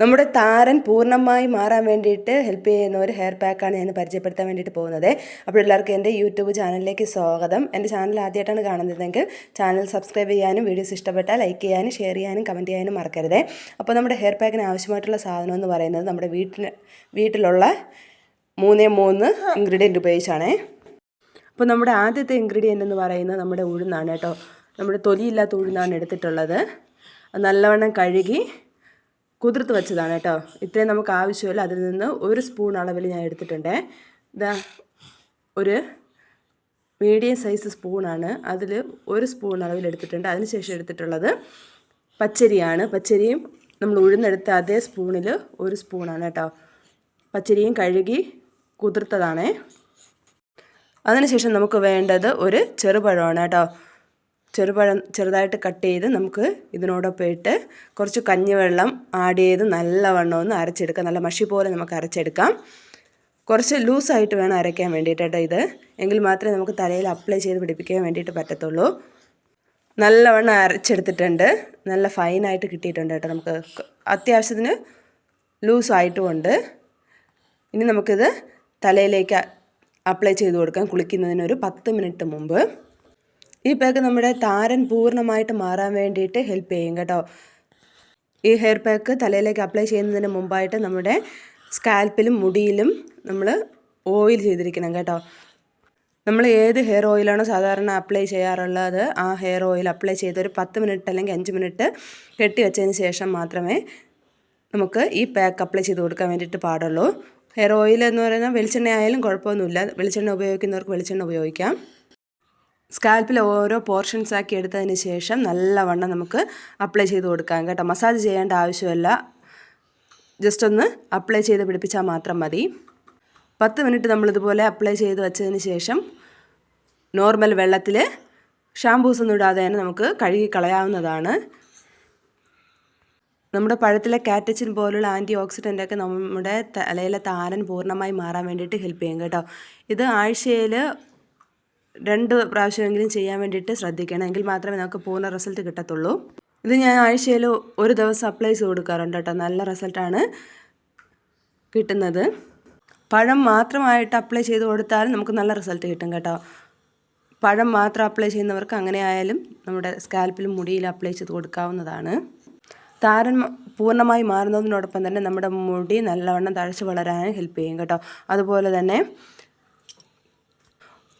നമ്മുടെ താരൻ പൂർണമായി മാറാൻ വേണ്ടിയിട്ട് ഹെൽപ്പ് ചെയ്യുന്ന ഒരു ഹെയർ പാക്കാണ് ഞാൻ പരിചയപ്പെടുത്താൻ വേണ്ടിയിട്ട് പോകുന്നത്. അപ്പോൾ എല്ലാവർക്കും എന്റെ യൂട്യൂബ് ചാനലിലേക്ക് സ്വാഗതം. എന്റെ ചാനൽ ആദ്യമായിട്ടാണ് കാണുന്നതെങ്കിൽ ചാനൽ സബ്സ്ക്രൈബ് ചെയ്യാനും വീഡിയോസ് ഇഷ്ടപ്പെട്ടാൽ ലൈക്ക് ചെയ്യാനും ഷെയർ ചെയ്യാനും കമന്റ് ചെയ്യാനും മറക്കരുത്. അപ്പോൾ നമ്മുടെ ഹെയർ പാക്കിന് ആവശ്യമായിട്ടുള്ള സാധനം എന്ന് പറയുന്നത് നമ്മുടെ വീട്ടിൽ വീട്ടിലുള്ള മൂന്നേ മൂന്ന് ഇൻഗ്രീഡിയന്റ് ഉപയോഗിച്ചാണേ. അപ്പോൾ നമ്മുടെ ആദ്യത്തെ ഇൻഗ്രീഡിയന്റ് എന്ന് പറയുന്നത് നമ്മുടെ ഉഴുന്നാണ് കേട്ടോ. നമ്മുടെ തൊലിയില്ലാത്ത ഉഴുന്നാണ് എടുത്തിട്ടുള്ളത്. നല്ലവണ്ണം കഴുകി കുതിർത്ത് വെച്ചതാണ് കേട്ടോ. ഇത്രയും നമുക്ക് ആവശ്യമില്ല. അതിൽ നിന്ന് ഒരു സ്പൂൺ അളവിൽ ഞാൻ എടുത്തിട്ടുണ്ട്. ഇതാ ഒരു മീഡിയം സൈസ് സ്പൂണാണ്. അതിൽ ഒരു സ്പൂൺ അളവിൽ എടുത്തിട്ടുണ്ട്. അതിനുശേഷം എടുത്തിട്ടുള്ളത് പച്ചരിയാണ്. പച്ചരിയും നമ്മൾ ഉഴുന്നെടുത്ത അതേ സ്പൂണിൽ ഒരു സ്പൂണാണ് കേട്ടോ. പച്ചരിയും കഴുകി കുതിർത്തതാണേ. അതിനുശേഷം നമുക്ക് വേണ്ടത് ഒരു ചെറുപഴമാണ് കേട്ടോ. ചെറുപഴം ചെറുതായിട്ട് കട്ട് ചെയ്ത് നമുക്ക് ഇതിനോടൊപ്പം ഇട്ട് കുറച്ച് കഞ്ഞിവെള്ളം ആഡ് ചെയ്ത് നല്ലവണ്ണം ഒന്ന് അരച്ചെടുക്കാം. നല്ല മഷി പോലെ നമുക്ക് അരച്ചെടുക്കാം. കുറച്ച് ലൂസായിട്ട് വേണം അരയ്ക്കാൻ വേണ്ടിയിട്ട് ഇത്. എങ്കിൽ മാത്രമേ നമുക്ക് തലയിൽ അപ്ലൈ ചെയ്ത് പിടിപ്പിക്കാൻ വേണ്ടിയിട്ട് പറ്റത്തുള്ളൂ. നല്ലവണ്ണം അരച്ചെടുത്തിട്ടുണ്ട്. നല്ല ഫൈനായിട്ട് കിട്ടിയിട്ടുണ്ട് കേട്ടോ നമുക്ക്. അത്യാവശ്യത്തിന് ലൂസായിട്ടുമുണ്ട്. ഇനി നമുക്കിത് തലയിലേക്ക് അപ്ലൈ ചെയ്ത് കൊടുക്കാം. കുളിക്കുന്നതിന് ഒരു പത്ത് മിനിറ്റ് മുമ്പ്. ഈ പാക്ക് നമ്മുടെ താരൻ പൂർണമായിട്ട് മാറാൻ വേണ്ടിയിട്ട് ഹെൽപ്പ് ചെയ്യും കേട്ടോ. ഈ ഹെയർ പാക്ക് തലയിലേക്ക് അപ്ലൈ ചെയ്യുന്നതിന് മുമ്പായിട്ട് നമ്മുടെ സ്കാൽപ്പിലും മുടിയിലും നമ്മൾ ഓയിൽ ചെയ്തിരിക്കണം കേട്ടോ. നമ്മൾ ഏത് ഹെയർ ഓയിലാണോ സാധാരണ അപ്ലൈ ചെയ്യാറുള്ളത് ആ ഹെയർ ഓയിൽ അപ്ലൈ ചെയ്ത് ഒരു പത്ത് മിനിറ്റ് അല്ലെങ്കിൽ അഞ്ച് മിനിറ്റ് കെട്ടി വെച്ചതിന് ശേഷം മാത്രമേ നമുക്ക് ഈ പാക്ക് അപ്ലൈ ചെയ്ത് കൊടുക്കാൻ വേണ്ടിയിട്ട് പാടുള്ളൂ. ഹെയർ ഓയിൽ എന്ന് പറയുന്നത് വെളിച്ചെണ്ണ ആയാലും കുഴപ്പമൊന്നുമില്ല. വെളിച്ചെണ്ണ ഉപയോഗിക്കുന്നവർക്ക് വെളിച്ചെണ്ണ ഉപയോഗിക്കാം. സ്കാൽപ്പിൽ ഓരോ പോർഷൻസ് ആക്കി എടുത്തതിന് ശേഷം നല്ലവണ്ണം നമുക്ക് അപ്ലൈ ചെയ്ത് കൊടുക്കാം കേട്ടോ. മസാജ് ചെയ്യേണ്ട ആവശ്യമില്ല. ജസ്റ്റ് ഒന്ന് അപ്ലൈ ചെയ്ത് പിടിപ്പിച്ചാൽ മാത്രം മതി. പത്ത് മിനിറ്റ് നമ്മളിതുപോലെ അപ്ലൈ ചെയ്ത് വെച്ചതിന് ശേഷം നോർമൽ വെള്ളത്തിൽ ഷാമ്പൂസ് ഒന്നും ഇടാതെ തന്നെ നമുക്ക് കഴുകി കളയാവുന്നതാണ്. നമ്മുടെ പഴത്തിലെ കാറ്റച്ചിൻ പോലുള്ള ആന്റി ഓക്സിഡന്റ് ഒക്കെ നമ്മുടെ തലയിലെ താരൻ പൂർണമായി മാറാൻ വേണ്ടിയിട്ട് ഹെൽപ്പ് ചെയ്യും കേട്ടോ. ഇത് ആഴ്ചയിൽ രണ്ട് പ്രാവശ്യമെങ്കിലും ചെയ്യാൻ വേണ്ടിയിട്ട് ശ്രദ്ധിക്കണം. എങ്കിൽ മാത്രമേ നമുക്ക് പൂർണ റിസൾട്ട് കിട്ടത്തുള്ളൂ. ഇത് ഞാൻ ആഴ്ചയിൽ ഒരു ദിവസം അപ്ലൈ ചെയ്ത് കൊടുക്കാറുണ്ട് കേട്ടോ. നല്ല റിസൾട്ടാണ് കിട്ടുന്നത്. പഴം മാത്രമായിട്ട് അപ്ലൈ ചെയ്ത് കൊടുത്താൽ നമുക്ക് നല്ല റിസൾട്ട് കിട്ടും കേട്ടോ. പഴം മാത്രം അപ്ലൈ ചെയ്യുന്നവർക്ക് അങ്ങനെ ആയാലും നമ്മുടെ സ്കാൽപ്പിലും മുടിയിലും അപ്ലൈ ചെയ്ത് കൊടുക്കാവുന്നതാണ്. താരൻ പൂർണമായി മാറുന്നതിനോടൊപ്പം തന്നെ നമ്മുടെ മുടി നല്ലവണ്ണം തഴച്ച് വളരാനും ഹെൽപ്പ് ചെയ്യും കേട്ടോ. അതുപോലെ തന്നെ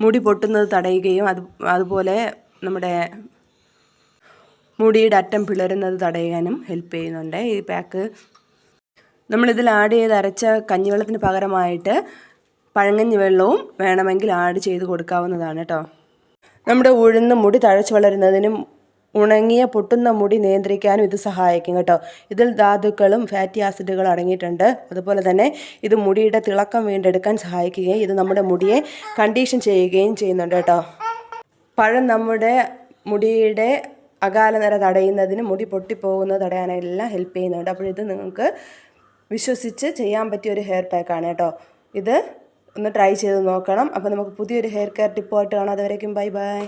മുടി പൊട്ടുന്നത് തടയുകയും അത് അതുപോലെ നമ്മുടെ മുടിയുടെ അറ്റം പിളരുന്നത് തടയാനും ഹെൽപ്പ് ചെയ്യുന്നുണ്ട്. ഈ പാക്ക് നമ്മളിതിൽ ആഡ് ചെയ്ത് അരച്ച കഞ്ഞിവെള്ളത്തിന് പകരമായിട്ട് പഴങ്ങഞ്ഞി വെള്ളവും വേണമെങ്കിൽ ആഡ് ചെയ്ത് കൊടുക്കാവുന്നതാണ് കേട്ടോ നമ്മുടെ ഉഴുന്ന് മുടി തഴച്ചു വളരുന്നതിനും ഉണങ്ങിയ പൊട്ടുന്ന മുടി നിയന്ത്രിക്കാനും ഇത് സഹായിക്കും കേട്ടോ. ഇതിൽ ധാതുക്കളും ഫാറ്റി ആസിഡുകളും അടങ്ങിയിട്ടുണ്ട്. അതുപോലെ തന്നെ ഇത് മുടിയുടെ തിളക്കം വീണ്ടെടുക്കാൻ സഹായിക്കുകയും ഇത് നമ്മുടെ മുടിയെ കണ്ടീഷൻ ചെയ്യുകയും ചെയ്യുന്നുണ്ട് കേട്ടോ. പഴം നമ്മുടെ മുടിയുടെ അകാല നിര തടയുന്നതിന് മുടി പൊട്ടിപ്പോകുന്നത് തടയാനെല്ലാം ഹെൽപ്പ് ചെയ്യുന്നുണ്ട്. അപ്പോൾ ഇത് നിങ്ങൾക്ക് വിശ്വസിച്ച് ചെയ്യാൻ പറ്റിയ ഒരു ഹെയർ പാക്കാണ് കേട്ടോ. ഇത് ഒന്ന് ട്രൈ ചെയ്ത് നോക്കണം. അപ്പോൾ നമുക്ക് പുതിയൊരു ഹെയർ കെയർ ടിപ്പുമായിട്ട് കാണാം. അതുവരേക്കും ബൈ ബൈ